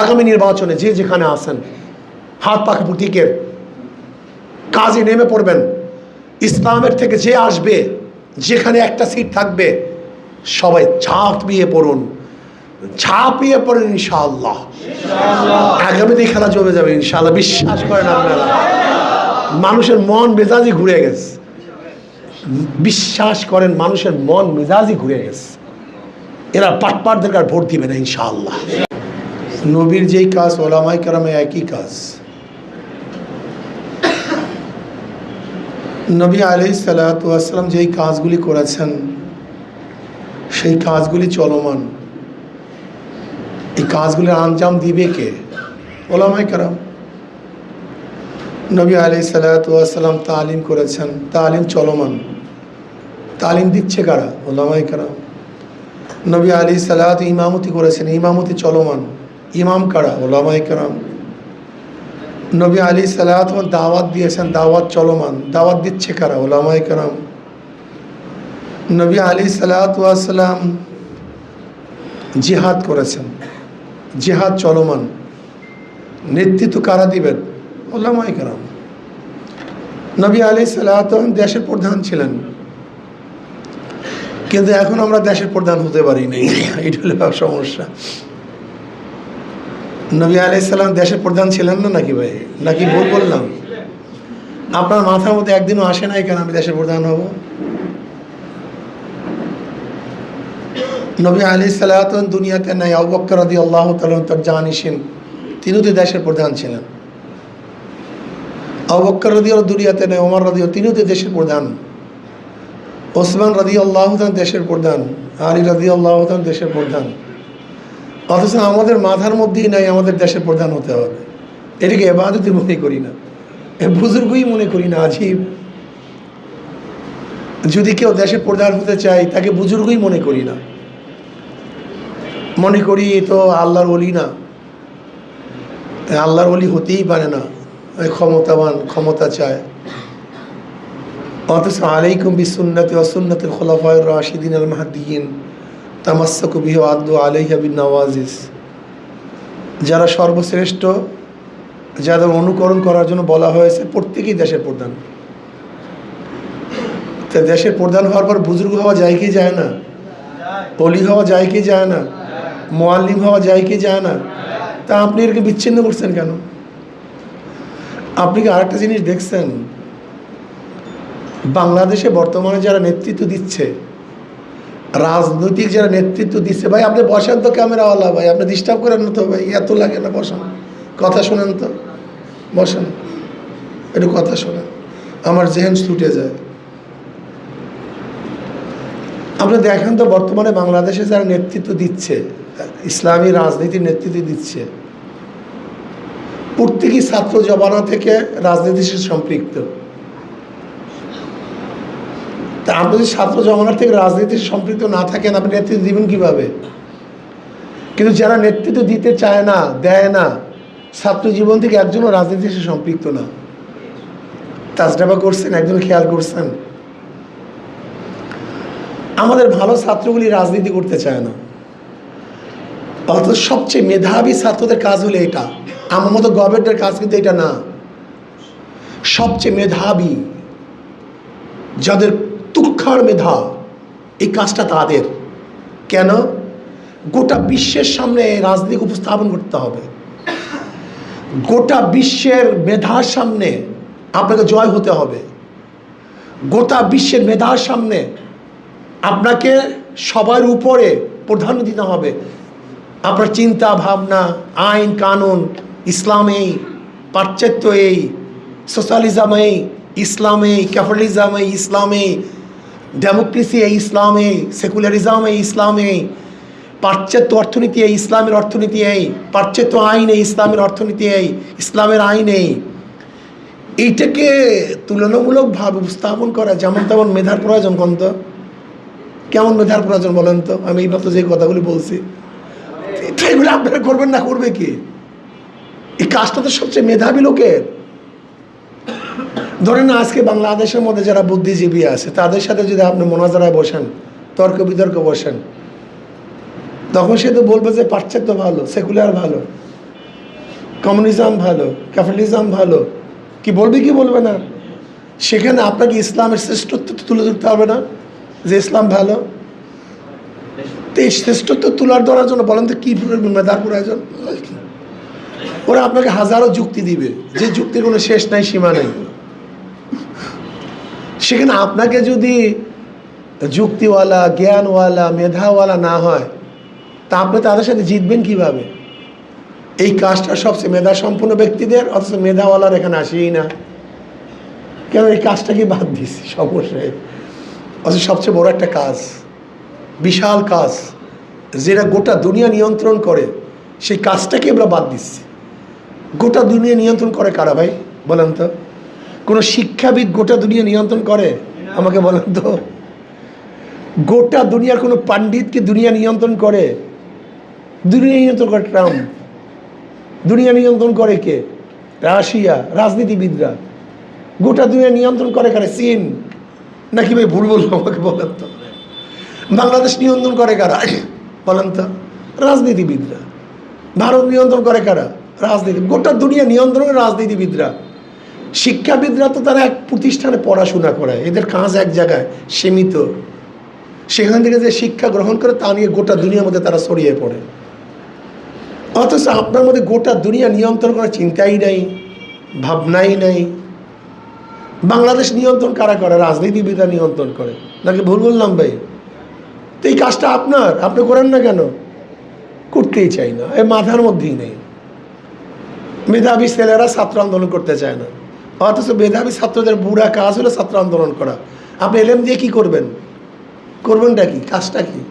আগামী নির্বাচনে যে যেখানে আসেন হাত পাখা প্রতীকের কাজে নেমে পড়বেন। ইসলামের থেকে যে আসবে, যেখানে একটা সিট থাকবে, সবাই ঝাঁপিয়ে পড়ুন। ঝাঁপিয়ে পড়েন ইনশাআল্লাহ। আগামীতে খেলা জমে যাবে ইনশাআল্লাহ, বিশ্বাস করেন আপনারা। মানুষের মন মেজাজই ঘুরে গেছে। বিশ্বাস করেন, মানুষের মন মেজাজই ঘুরে গেছে। এরা পাটপাটদের ভোট দিবে না ইনশাআল্লাহ। নবীর যেই কাজ, ওলামাই কারামে একই কাজ। নবী আলি সালাতাম যেই কাজগুলি করেছেন, সেই কাজগুলি চলমান। এই কাজগুলির আঞ্জাম দিবে কে? ওলামাই কারাম। নবী আলি সালাতাম তালিম করেছেন, তালিম চলমান। তালিম দিচ্ছে কারা? ওলামাই কারাম। নবী আলি সালাত ইমামতি করেছেন, ইমামতি চলমান। ইমাম কারা? ওলামাই কারাম। নবী আলী সালাত দাওয়াত দিয়েছেন, দাওয়াত চলমান। দাওয়াত দিচ্ছে কারা? ওলামাই কারাম। নবী আলী সালাতাম জিহাদ করেছেন। জিহাদ চলমান। নেতৃত্ব কারা দিবেন? ওলামাই কারাম। নবী আলী সালাত দেশের প্রধান ছিলেন। কিন্তু এখন আমরা দেশের প্রধান হতে পারি নাই। এটা হলো সমস্যা। নবী আলাইসাল্লাম দেশের প্রধান ছিলেন না নাকি ভাই? নাকি ভুল বললাম? আপনার মাথার মধ্যে একদিনও আসে নাই কেন আমি দেশের প্রধান হব? নবী আলি সাল্লাহ দুনিয়াতে নাই। অবক্কর আদি আল্লাহ তার জানিসিন তিনিও তো দেশের প্রধান ছিলেন। অবক্কর রদিও দুনিয়াতে নেই, ওমর রদিও তিনিও তো দেশের প্রধান। ওসমান রাদি আল্লাহ দেশের প্রধান। আলী রাদি আল্লাহ দেশের প্রধান। অথচ আমাদের মাথার মধ্যেই নাই আমাদের দেশের প্রধান হতে হবে। এটাকে এবাদতে মনে করি না। এ বুজুর্গই মনে করি না, আজীব। যদি কেউ দেশের প্রধান হতে চায়, তাকে বুজুর্গই মনে করি না। মনে করি তো আল্লাহর অলি না। আল্লাহর অলি হতেই পারে না। ক্ষমতাবান, ক্ষমতা চায়। অথচ আলাইকুম বিসুন্নতি অসুন্নতিল খোলাফায় রাশিদিন আল মাহাদ্দিন তামাসাকু বিহ আদু আলাইহা বিন নওয়াজিস যারা সর্বশ্রেষ্ঠ, যাদের অনুকরণ করার জন্য বলা হয়েছে, প্রত্যেকেই দেশের প্রধান। তা দেশের প্রধান হওয়ার পর বুজুর্গ হওয়া যায় কি যায় না? অলি হওয়া যায় কি যায় না? মোয়াল্লিম হওয়া যায় কি যায় না? তা আপনি এরকে বিচ্ছিন্ন করছেন কেন? আপনি কি আরেকটা জিনিস দেখছেন? বাংলাদেশে বর্তমানে যারা নেতৃত্ব দিচ্ছে রাজনৈতিক যারা নেতৃত্ব দিচ্ছে ভাই, আপনি বসেন তো ক্যামেরাওয়ালা, ভাই, আপনি ডিস্টার্ব করেন না তো, ভাই, এত লাগে না, বসেন। কথা শোনেন তো, বসেন। একটু কথা শোনেন। আমার জেহেন ছুটে যায়। আপনি দেখেন তো, বর্তমানে বাংলাদেশে যারা নেতৃত্ব দিচ্ছে, ইসলামী রাজনীতির নেতৃত্ব দিচ্ছে, প্রত্যেকই ছাত্র জমানা থেকে রাজনীতির সাথে সম্পৃক্ত। তা আপনি যদি ছাত্র জমানার থেকে রাজনীতির সম্পৃক্ত না থাকেন, আপনি নেতৃত্ব দিবেন কীভাবে? কিন্তু যারা নেতৃত্ব দিতে চায় না, দেয় না, ছাত্র জীবন থেকে একজনও রাজনীতির সাথে সম্পৃক্ত না। তাজডাবা করছেন, একজন খেয়াল করছেন। আমাদের ভালো ছাত্রগুলি রাজনীতি করতে চায় না। অথচ সবচেয়ে মেধাবী ছাত্রদের কাজ হলো এটা। আমার মতো গভর্নমেন্টের কাজ কিন্তু এটা না। সবচেয়ে মেধাবী যাদের তুক্ষার মেধা এই কাজটা তাদের। কেন? গোটা বিশ্বের সামনে রাজনীতি উপস্থাপন করতে হবে। গোটা বিশ্বের মেধার সামনে আপনাকে জয় হতে হবে। গোটা বিশ্বের মেধার সামনে আপনাকে সবার উপরে প্রাধান্য দিতে হবে। আপনার চিন্তা, ভাবনা, আইন, কানুন, ইসলাম এই, পাশ্চাত্য এই, সোশ্যালিজম এই, ইসলাম এই, ক্যাপিটালিজম এই, ইসলাম এই ডেমোক্রেসি এই ইসলাম সেকুলারিজম এই ইসলাম, পাশ্চাত্য অর্থনীতি এই ইসলামের অর্থনীতি এই, পাশ্চাত্য আইন এই ইসলামের অর্থনীতি এই, ইসলামের আইন এই। এইটাকে তুলনামূলকভাবে উপস্থাপন করা যেমন তেমন মেধার প্রয়োজন কোন তো? কেমন মেধার প্রয়োজন বলেন তো? আমি এই মতো যে কথাগুলি বলছি। তো এগুলো আপনারা করবেন না, করবে কি? এই কাজটা তো সবচেয়ে মেধাবী লোকের। ধরেন আজকে বাংলাদেশের মধ্যে যারা বুদ্ধিজীবী আছে, তাদের সাথে যদি আপনি মোনাজারায় বসেন, তর্ক বিতর্ক বসেন, তখন সে তো বলবে যে পাশ্চাত্য ভালো, সেকুলার ভালো, কমিউনিজম ভালো, ক্যাপিটালিজম ভালো। কি বলবে কি বলবে না? সেখানে আপনাকে ইসলামের শ্রেষ্ঠত্ব তুলে ধরতে হবে না, যে ইসলাম ভালো? তো এই শ্রেষ্ঠত্ব তোলার ধরার জন্য বলেন তো কী মেধার প্রয়োজন? ওরা আপনাকে হাজারো যুক্তি দিবে, যে যুক্তির কোনো শেষ নাই, সীমা নেই। সেখানে আপনাকে যদি যুক্তিওয়ালা, জ্ঞানওয়ালা, মেধাওয়ালা না হয়, তা আপনি তাদের সাথে জিতবেন কীভাবে? এই কাজটা সবচেয়ে মেধা সম্পন্ন ব্যক্তিদের, অথচ মেধাওয়ালার এখানে আসেই না। কেন এই কাজটাকে বাদ দিছি সমস্যায় অথচ সবচেয়ে বড় একটা কাজ, বিশাল কাজ, যেটা গোটা দুনিয়া নিয়ন্ত্রণ করে, সেই কাজটাকে আমরা বাদ দিচ্ছি। গোটা দুনিয়া নিয়ন্ত্রণ করে কারা ভাই? বলেন তো। কোনো শিক্ষাবিদ গোটা দুনিয়া নিয়ন্ত্রণ করে? আমাকে বলেন তো। গোটা দুনিয়ার কোনো পাণ্ডিতকে দুনিয়া নিয়ন্ত্রণ করে? দুনিয়া নিয়ন্ত্রণ করে ট্রাম্প। দুনিয়া নিয়ন্ত্রণ করে কে? রাশিয়া, রাজনীতিবিদরা। গোটা দুনিয়া নিয়ন্ত্রণ করে কারে? চীন। নাকি ভাই ভুল বলব আমাকে বলেন তো। বাংলাদেশ নিয়ন্ত্রণ করে কারা? বলেন তো। রাজনীতিবিদরা। ভারত নিয়ন্ত্রণ করে কারা? রাজনীতি গোটা দুনিয়া নিয়ন্ত্রণ রাজনীতিবিদরা। শিক্ষাবিদরা তো তারা এক প্রতিষ্ঠানে পড়াশোনা করে। এদের কাজ এক জায়গায়, সীমিত। সেখান থেকে যে শিক্ষা গ্রহণ করে, তা নিয়ে গোটা দুনিয়ার মধ্যে তারা ছড়িয়ে পড়ে। অথচ আপনার মধ্যে গোটা দুনিয়া নিয়ন্ত্রণ করার চিন্তাই নাই, ভাবনাই নাই। বাংলাদেশ নিয়ন্ত্রণ কারা করে? রাজনীতিবিদরা নিয়ন্ত্রণ করে। নাকি ভুল বললাম ভাই? তো এই কাজটা আপনার, আপনি করেন না কেন? করতেই চাই না। এ মাথার মধ্যেই নেই। মেধাবী ছেলেরা ছাত্র আন্দোলন করতে চায় না। অথচ মেধাবী ছাত্রদের বুড়া কাজ হলো ছাত্র আন্দোলন করা। আপনি এলএম দিয়ে কি করবেন? করবেনটা কি? কাজটা কি?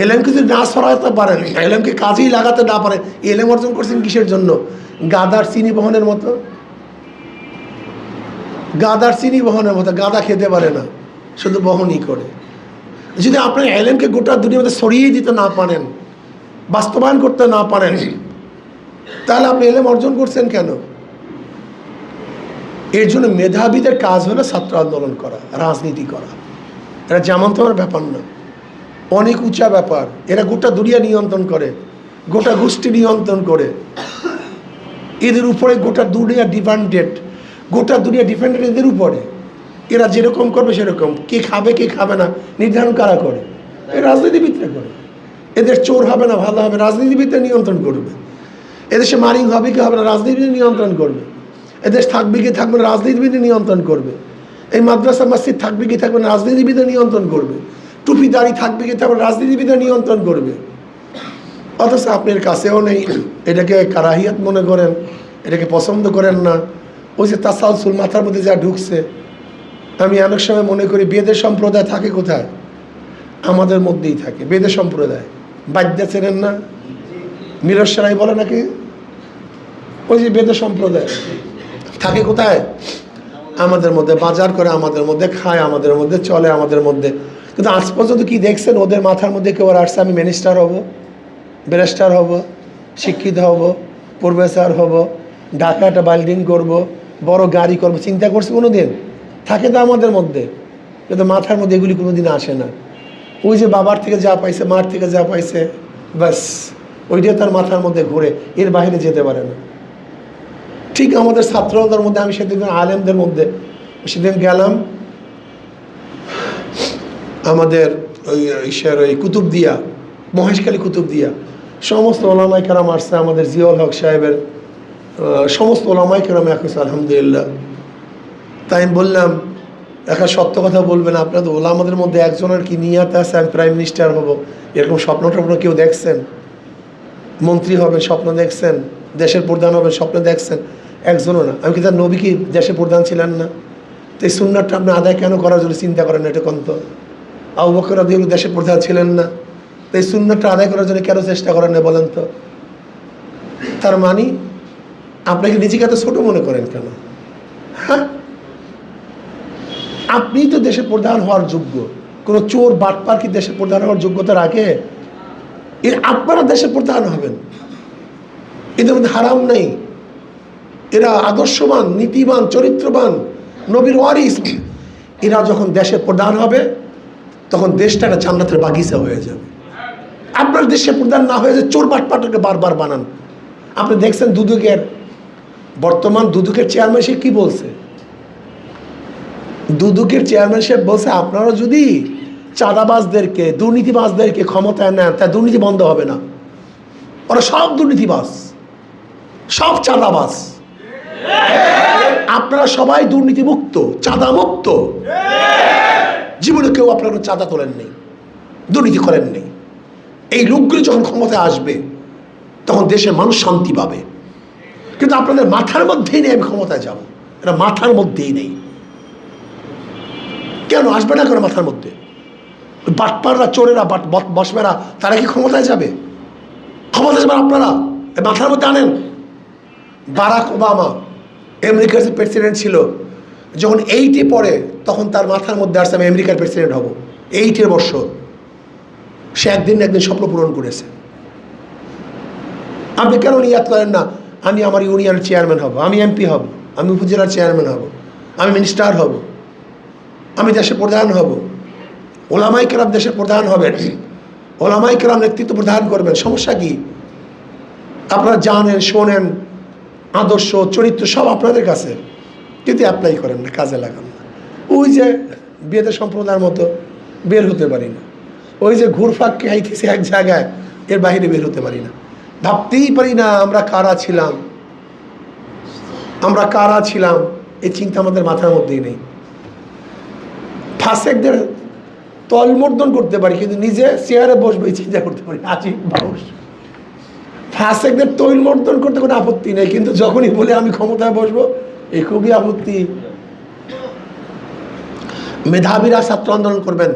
এলএমকে যদি না সরাতে পারেন। এলএমকে কাজেই লাগাতে না পারেন এলএম অর্জন করছেন কিসের জন্য? গাদার চিনি বহনের মতো। গাদার চিনি বহনের মতো। গাদা খেতে পারে না। শুধু বহনই করে। যদি আপনি এলএমকে গোটা মধ্যে সরিয়ে দিতে না পারেন, বাস্তবায়ন করতে না পারেন, তাহলে আপনি এলএম অর্জন করছেন কেন? এর জন্য মেধাবীদের কাজ হলো ছাত্র আন্দোলন করা, রাজনীতি করা। এটা যেমন তোমার ব্যাপার না। অনেক উঁচা ব্যাপার। এরা গোটা দুনিয়া নিয়ন্ত্রণ করে, গোটা গোষ্ঠী নিয়ন্ত্রণ করে। এদের উপরে গোটা দুনিয়া ডিপেন্ডেড, গোটা দুনিয়া ডিপেন্ডেড এদের উপরে। এরা যেরকম করবে সেরকম। কে খাবে কে খাবে না, নির্ধারণ কারা করে? এই রাজনীতিবিদরা করে। এদের চোর হবে না, ভালো হবে। রাজনীতিবিদরা নিয়ন্ত্রণ করবে। এদেশে মারিং হবে, কি হবে না রাজনীতিবিদ নিয়ন্ত্রণ করবে। এদেশ থাকবে কি থাকবে না রাজনীতিবিদ নিয়ন্ত্রণ করবে। এই মাদ্রাসা, মসজিদ থাকবে কি থাকবে না রাজনীতিবিদ নিয়ন্ত্রণ করবে। টুপি দাড়ি থাকবে কি থাকবে রাজনীতিবিদ নিয়ন্ত্রণ করবে। অথচ আপনার কাছেও নেই। এটাকে কারাহিয়াত মনে করেন, এটাকে পছন্দ করেন না। ওই যে তাসালসুল মাথার মধ্যে যা ঢুকছে, আমি অনেক সময় মনে করি বেদের সম্প্রদায় থাকে কোথায়? আমাদের মধ্যেই থাকে, বেদের সম্প্রদায়। বাদ্যা চেনেন না? মিরর সেরাই বলে নাকি? ওই যে বেদের সম্প্রদায়। থাকে কোথায়? আমাদের মধ্যে, বাজার করে আমাদের মধ্যে, খায় আমাদের মধ্যে, চলে আমাদের মধ্যে। কিন্তু আজ পর্যন্ত কি দেখছেন? ওদের মাথার মধ্যে কেউ আর আসছে, আমি মিনিস্টার হব ব্যারিস্টার হব, শিক্ষিত হব প্রফেসর হব ঢাকা একটা বিল্ডিং করব, বড় গাড়ি করব, চিন্তা করছে কোনো দিন থাকে তো আমাদের মধ্যে। কিন্তু মাথার মধ্যে এগুলি কোনো দিন আসে না। ওই যে বাবার থেকে যা পাইছে, মার থেকে যা পাইছে, ব্যাস ওইটা তার মাথার মধ্যে ঘুরে, এর বাইরে যেতে পারে না। ঠিক আমাদের ছাত্রদের মধ্যে, আমি সেদিন আলেমদের মধ্যে, সেদিন গেলাম আমাদের ওই ঈশ্বর ওই কুতুব দিয়া, মহেশখালী কুতুব দিয়া। সমস্ত ওলামাই কেরাম আসছে আমাদের জিয়াউল হক সাহেবের সমস্ত ওলামাই কেরাম এখন আলহামদুলিল্লাহ। তাই আমি বললাম একটা সত্য কথা বলবেন আপনাদের ওলামাদের মধ্যে একজনের কি নিয়াত আছে, আমি প্রাইম মিনিস্টার হব, এরকম স্বপ্ন টপ্ন কেউ দেখছেন? মন্ত্রী হবেন, স্বপ্ন দেখছেন? দেশের প্রধান হবেন, স্বপ্ন দেখছেন? একজনও না। আমি কি তার নবী কি দেশের প্রধান ছিলেন না? তো এই সুন্নারটা আপনি আদায় কেন করার জন্য চিন্তা করেন এটা কন্ত আবু বকর রাদিয়াল্লাহু দেশের প্রধান ছিলেন না। তো এই সুন্নারটা আদায় করার জন্য কেন চেষ্টা করেন না বলেন তো? তার মানে আপনাকে নিজেকে এত ছোটো মনে করেন কেন? হ্যাঁ? আপনিই তো দেশে প্রধান হওয়ার যোগ্য। কোনো চোর, বাটপার কি দেশে প্রধান হওয়ার যোগ্যতা রাখে এর আপনারা দেশে প্রধান হবেন। এদের মধ্যে হারাম নেই। এরা আদর্শবান, নীতিবান, চরিত্রবান, নবীর ওয়ারিস। এরা যখন দেশের প্রধান হবে, তখন দেশটা একটা জান্নাতের বাগিচা হয়ে যাবে। আপনার দেশে প্রধান না হয়ে যে চোর বাটপাটকে বারবার বানান। আপনি দেখছেন দুদুকের, বর্তমান দুদুকের চেয়ারম্যান সে কি বলছে? দুদুকের চেয়ারম্যান সাহেব বলছে, আপনারা যদি চাঁদাবাজদেরকে, দুর্নীতিবাজদেরকে ক্ষমতায় নেন তা দুর্নীতি বন্ধ হবে না। ওরা সব দুর্নীতিবাজ, সব চাঁদাবাজ। আপনারা সবাই দুর্নীতিমুক্ত, চাঁদামুক্ত। জীবনে কেউ আপনার চাঁদা তোলেন নেই, দুর্নীতি করেন নেই। এই লোকগুলো যখন ক্ষমতায় আসবে, তখন দেশের মানুষ শান্তি পাবে। কিন্তু আপনাদের মাথার মধ্যেই নেই, আমি ক্ষমতায় যাব। এটা মাথার মধ্যেই নেই। কেন? আসবে না কেন মাথার মধ্যে? বাটপাররা, চোরেরা, বট- বসবেরা, তারা কি ক্ষমতায় যাবে? ক্ষমতায় যাবেন আপনারা? মাথার মধ্যে আনেন বারাক ওবামা। আমেরিকার যে প্রেসিডেন্ট ছিল, যখন এইটে পড়ে, তখন তার মাথার মধ্যে আসছে, আমি আমেরিকার প্রেসিডেন্ট হব। এইটের বছর সে একদিন একদিন স্বপ্ন পূরণ করেছে। আপনি কেন নিয়াত করেন না? আমি আমার ইউনিয়নের চেয়ারম্যান হব, আমি এমপি হব, আমি উপজেলার চেয়ারম্যান হব, আমি মিনিস্টার হব, আমি দেশের প্রধান হব। ওলামাই কেরাম দেশের প্রধান হবেন। ওলামাই কেরাম নেতৃত্ব প্রদান করবেন। সমস্যা কি? আপনারা জানেন, শোনেন আদর্শ চরিত্র সব আপনাদের কাছে। কিন্তু অ্যাপ্লাই করেন না, কাজে লাগান না। ওই যে বিয়েতে সম্প্রদায়ের মতো বের হতে পারি না। ওই যে ঘুরফাক খাইতেছি এক জায়গায়, এর বাইরে বের হতে পারি না। ভাবতেই পারি না আমরা কারা ছিলাম। আমরা কারা ছিলাম, এই চিন্তা আমাদের মাথার মধ্যেই নেই। ফাঁসেকদের তলমর্দন করতে পারি, কিন্তু নিজে চেয়ারে বসবে এই চিন্তা করতে পারি, আজিব মানুষ। ফাঁসেকদের তৈলমর্দন করতে কোনো আপত্তি নেই, কিন্তু যখনই বলে আমি ক্ষমতায় বসবো এই খুবই আপত্তি। মেধাবীরা ছাত্র আন্দোলন করবেন।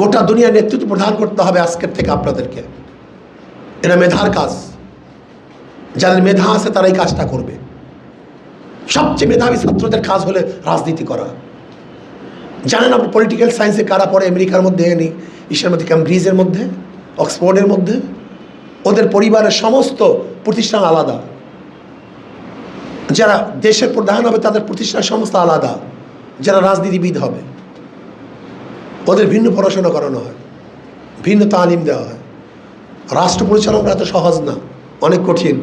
গোটা দুনিয়া নেতৃত্ব প্রদান করতে হবে আজকের থেকে আপনাদেরকে। এটা মেধার কাজ। যাদের মেধা আছে তারা এই কাজটা করবে। সবচেয়ে মেধাবী ছাত্রদের কাজ হলে রাজনীতি করা। জানেন আপনি পলিটিক্যাল সায়েন্সে কারা পড়ে? আমেরিকার মধ্যে ইসের মধ্যে ক্যামব্রিজের মধ্যে অক্সফোর্ডের মধ্যে? ওদের পরিবারের সমস্ত প্রতিষ্ঠান আলাদা। যারা দেশের প্রধান হবে, তাদের প্রতিষ্ঠান সমস্ত আলাদা। যারা রাজনীতিবিদ হবে, ওদের ভিন্ন পড়াশোনা করানো হয়, ভিন্ন তালিম দেওয়া হয়। রাষ্ট্র পরিচালনা এত সহজ না, অনেক কঠিন।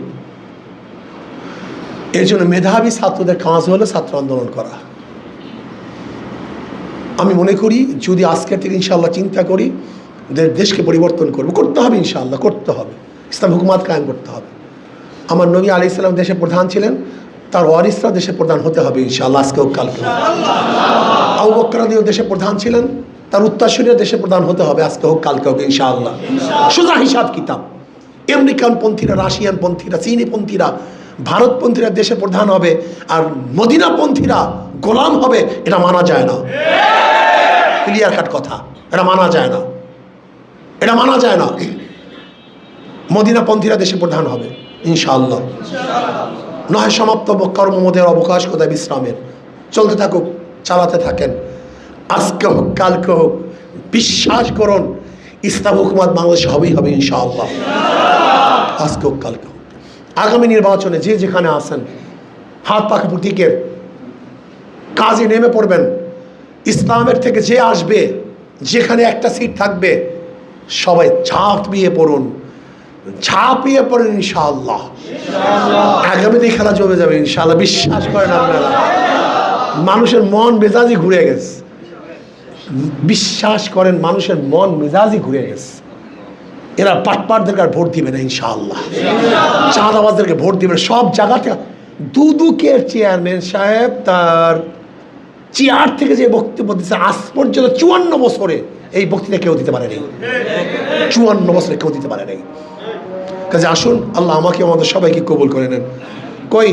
এর জন্য মেধাবী ছাত্রদের কাজ হলো ছাত্র আন্দোলন করা। আমি মনে করি, যদি আজকের থেকে ইনশাল্লাহ চিন্তা করি দেশকে পরিবর্তন করব, করতে হবে ইনশাল্লাহ করতে হবে। ইসলাম হুকুমাত কায়েম করতে হবে। আমার নবী আলি ইসলাম দেশের প্রধান ছিলেন, তার ওয়ারিসরা দেশে প্রধান হতে হবে ইনশাআল্লাহ আজকে কালকে। আবু বকরাদিও দেশের প্রধান ছিলেন, তার উত্তরসূরিও দেশে প্রধান হতে হবে আজকে হোক কালকে হোক ইনশাআল্লাহ। সোজা হিসাব কিতাব। আমেরিকান পন্থীরা রাশিয়ান পন্থীরা চীনি পন্থীরা ভারতপন্থীরা দেশে প্রধান হবে, আর মদিনা পন্থীরা গোলাম হবে, এটা মানা যায় না। ক্লিয়ার কাট কথা, এটা মানা যায় না। এটা মানা যায় না। মদিনা পন্থীরা দেশে প্রধান হবে, ইনশাআল্লাহ। নয় সমাপ্ত কর্মমদের অবকাশ কোথায় বিশ্রামের। চলতে থাকুক, চালাতে থাকেন। আজকে হোক, কালকে হোক, বিশ্বাস করুন, ইসলাম হুকুমাত বাংলাদেশে হবেই হবে, ইনশাআল্লাহ। আজকে হোক, কালকে হোক। আগামী নির্বাচনে যে যেখানে আসেন হাত পাখা প্রতীকের কাজে নেমে পড়বেন। ইসলামের থেকে যে আসবে, যেখানে একটা সিট থাকবে, সবাই ঝাঁপিয়ে পড়ুন। ঝাঁপিয়ে পড়ুন ইনশাআল্লাহ। আগামীতে খেলা জমে যাবে ইনশাআল্লাহ, বিশ্বাস করেন আপনারা। মানুষের মন মেজাজই ঘুরে গেছে। বিশ্বাস করেন, মানুষের মন মেজাজই ঘুরে গেছে। এরা পাটপাটদেরকে আর ভোট দিবে না ইনশাআল্লাহ। চাঁদাবাজদেরকে ভোট দিবে। সব জায়গাতে দুদুকের চেয়ারম্যান সাহেব তার চেয়ার থেকে যে বক্তব্য দিচ্ছে আজ পর্যন্ত চুয়ান্ন বছরে এই বক্তৃতা কেউ দিতে পারেনি। চুয়ান্ন বছরে কেউ দিতে পারে নাই কাজে আসুন আল্লাহ আমাকে আমাদের সবাইকে কবুল করে নেন। কই?